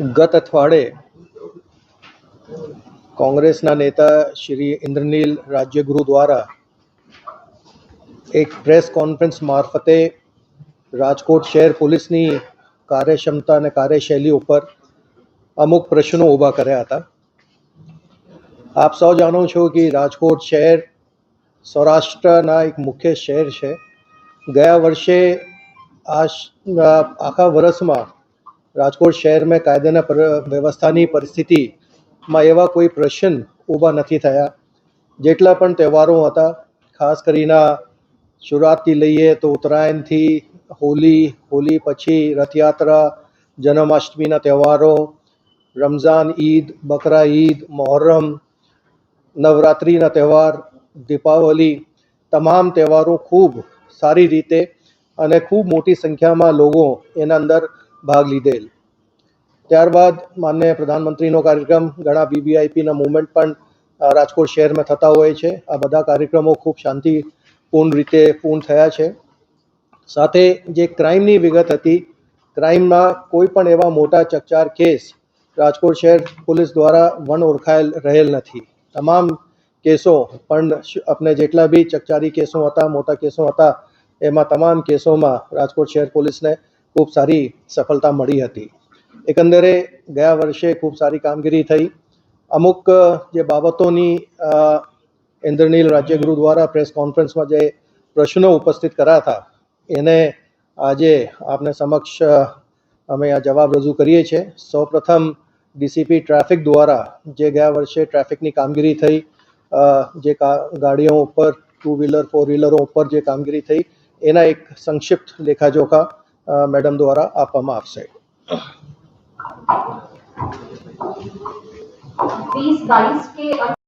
ગત અઠવાડિયે કોંગ્રેસના નેતા શ્રી ઇન્દ્રનીલ રાજ્યગુરુ દ્વારા એક પ્રેસ કોન્ફરન્સ મારફતે રાજકોટ શહેર પોલીસની કાર્યક્ષમતા અને કાર્યશૈલી ઉપર અમુક પ્રશ્નો ઊભા કર્યા હતા. આપ સૌ જાણો છો કે રાજકોટ શહેર સૌરાષ્ટ્રના એક મુખ્ય શહેર છે. ગયા વર્ષે આ આખા વર્ષમાં રાજકોટ શહેરમાં કાયદાના વ્યવસ્થાની પરિસ્થિતિમાં એવા કોઈ પ્રશ્ન ઊભા નથી થયા. જેટલા પણ તહેવારો હતા, ખાસ કરીને શિવરાત્રિ લઈએ તો ઉત્તરાયણથી હોલી હોલી પછી રથયાત્રા, જન્માષ્ટમીના તહેવારો, રમઝાન ઈદ, બકરા ઈદ મોહર્રમ નવરાત્રિના તહેવાર, દીપાવલી, તમામ તહેવારો ખૂબ સારી રીતે અને ખૂબ મોટી સંખ્યામાં લોકો એના અંદર ભાગ લીધેલ. ત્યારબાદ માન્ય પ્રધાનમંત્રીનો કાર્યક્રમ, ઘણા વીવીઆઈપીના મુવમેન્ટ પણ રાજકોટ શહેરમાં થતા હોય છે. આ બધા કાર્યક્રમો ખૂબ શાંતિપૂર્ણ રીતે પૂર્ણ થયા છે. સાથે જે ક્રાઇમની વિગત હતી ક્રાઇમના કોઈ પણ એવા મોટા ચકચાર કેસ રાજકોટ શહેર પોલીસ દ્વારા વન ઓળખાયેલ રહેલ નથી. તમામ કેસો, પણ આપણે જેટલા બી ચકચારી કેસો હતા, મોટા કેસો હતા, એમાં તમામ કેસોમાં રાજકોટ શહેર પોલીસને ખૂબ સારી સફળતા મળી હતી. એકંદરે ગયા વર્ષે ખૂબ સારી કામગીરી થઈ. અમુક જે બાબતોની ઇન્દ્રનીલ રાજ્યગુરુ દ્વારા પ્રેસ કોન્ફરન્સમાં જે પ્રશ્નો ઉપસ્થિત કર્યા હતા એને આજે આપને સમક્ષ અમે આ જવાબ રજૂ કરીએ છીએ. સૌપ્રથમ ડીસીપી ટ્રાફિક દ્વારા જે ગયા વર્ષે ટ્રાફિકની કામગીરી થઈ જે ગાડીઓ ઉપર ટુ વ્હીલર, ફોર વ્હીલરો ઉપર જે કામગીરી થઈ, એના એક સંક્ષિપ્ત લેખાજોખા મેડમ દ્વારા આપવામાં આવશે.